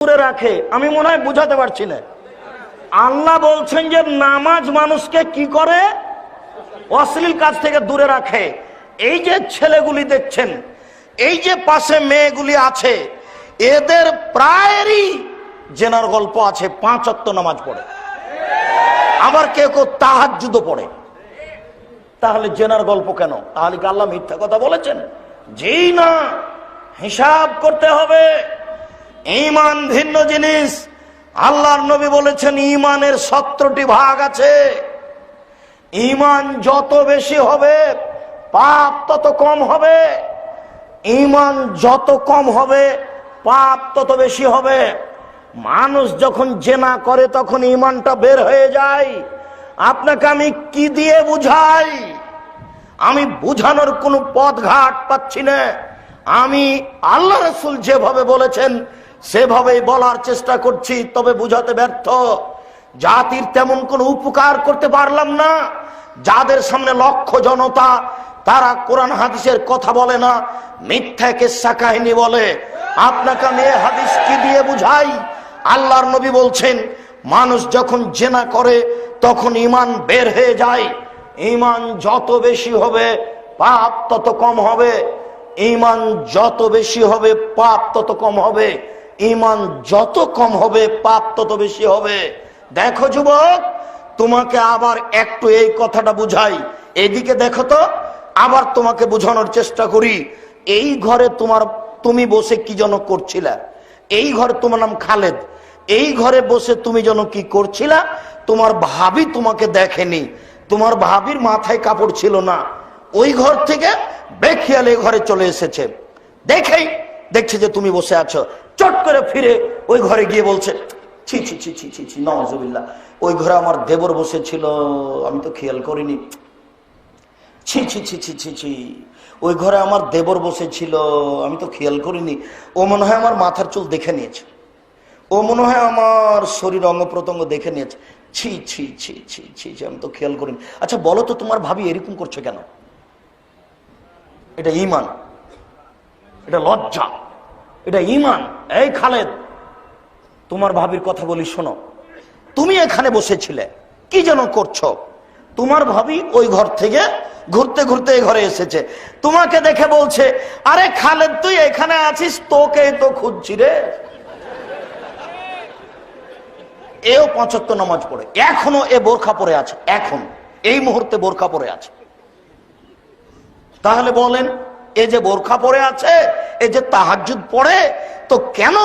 দূরে রাখে, আমি মনে হয় বুঝাতে পারছি না। আল্লাহ বলছেন যে নামাজ মানুষকে কি করে? অশ্লীল কাজ থেকে দূরে রাখে। এই যে ছেলেগুলি দেখছেন, এই যে পাশে মেয়েগুলি আছে, এদের প্রায়েরই জেনার গল্প আছে, পাঁচ নামাজ পড়ে। আবার কেউ কেউ তাহাজুদও পড়ে। তাহলে জেনার গল্প কেন? তাহলে কি আল্লাহ মিথ্যা কথা বলেছেন? যেই না হিসাব করতে হবে। ইমান ভিন্ন জিনিস। আল্লাহর নবী বলেছেন ইমানের সত্তরটি ভাগ আছে। ইমান যত বেশি হবে, পাপ তত কম হবে। ইমান যত কম হবে, পাপ তত বেশি হবে। মানুষ যখন জেনা করে, তখন ইমানটা বের হয়ে যায়। আপনাকে আমি কি দিয়ে বুঝাই? আমি বুঝানোর কোনো পথ ঘাট পাচ্ছি না। আমি আল্লাহ রসুল যেভাবে বলেছেন সেভাবেই বলার চেষ্টা করছি, তবে বুঝাতে ব্যর্থ। জাতির তেমন কোনো উপকার করতে পারলাম না। যাদের সামনে লক্ষ জনতা, তারা কোরআন হাদিসের কথা বলে না, মিথ্যা কেসা কাহিনী বলে। আপনাকে আমি এ হাদিস কি দিয়ে বুঝাই? আল্লাহর নবী বলছেন, মানুষ যখন জেনা করে, তখন ইমান বের হয়ে যায়। ইমান যত বেশি হবে, পাপ তত কম হবে। ইমান যত বেশি হবে, পাপ তত কম হবে। ইমান যত কম হবে, পাপ তত বেশি হবে। দেখো যুবক, তোমাকে আবার একটু এই কথাটা বুঝাই। এদিকে দেখো তো, আবার তোমাকে বোঝানোর চেষ্টা করি। এই ঘরে তোমার, তুমি বসে কি যেন করছিলা? এই ঘরে তোমার নাম খালেদ। এই ঘরে বসে তুমি যেন কি করছিলা? তোমার ভাবি তোমাকে দেখেনি। তোমার ভাবির মাথায় কাপড় ছিল না। ওই ঘর থেকে বেখিয়ালে ঘরে চলে এসেছে। দেখেই দেখছে যে তুমি বসে আছো। চট করে ফিরে ওই ঘরে গিয়ে বলছে ছি ছি ছি ছি ছি ছি নজবিল্লা ওই ঘরে আমার দেবর বসেছিল আমি তো খেয়াল করিনি ছি ছি ছি ছি ছি ছি ওই ঘরে আমার দেবর বসেছিল আমি তো খেয়াল করিনি ও মনে হয় আমার মাথার চুল দেখে নিয়েছে ও মনে হয় আমার শরীর অঙ্গ প্রত্যঙ্গ দেখে নিয়েছে ছি ছি ছি ছি ছি ছি আমি তো খেয়াল করিনি আচ্ছা বলো তো তোমার ভাবি এরকম করছে কেন এটা ইমান এটা লজ্জা এটা ইমান এই খালেদ, তোমার ভাবির কথা বলি শোনো। তুমি এখানে বসেছিলে, কি যেন করছ? তোমার ভাবি ওই ঘর থেকে ঘুরতে ঘুরতে এই ঘরে এসেছে। তোমাকে দেখে বলছে, আরে খালেদ, তুই এখানে আছিস? তোকে তো খুঁজছি রে। এও পঁচাত্তর নামাজ পড়ে। এখনও এ বোরখা পরে আছে, এখন। এই মুহূর্তে বোরখা পরে আছে। তাহলে বলেন, এ যে বোরখা পরে আছে এ যে তাহাজুদ পড়ে তো কেন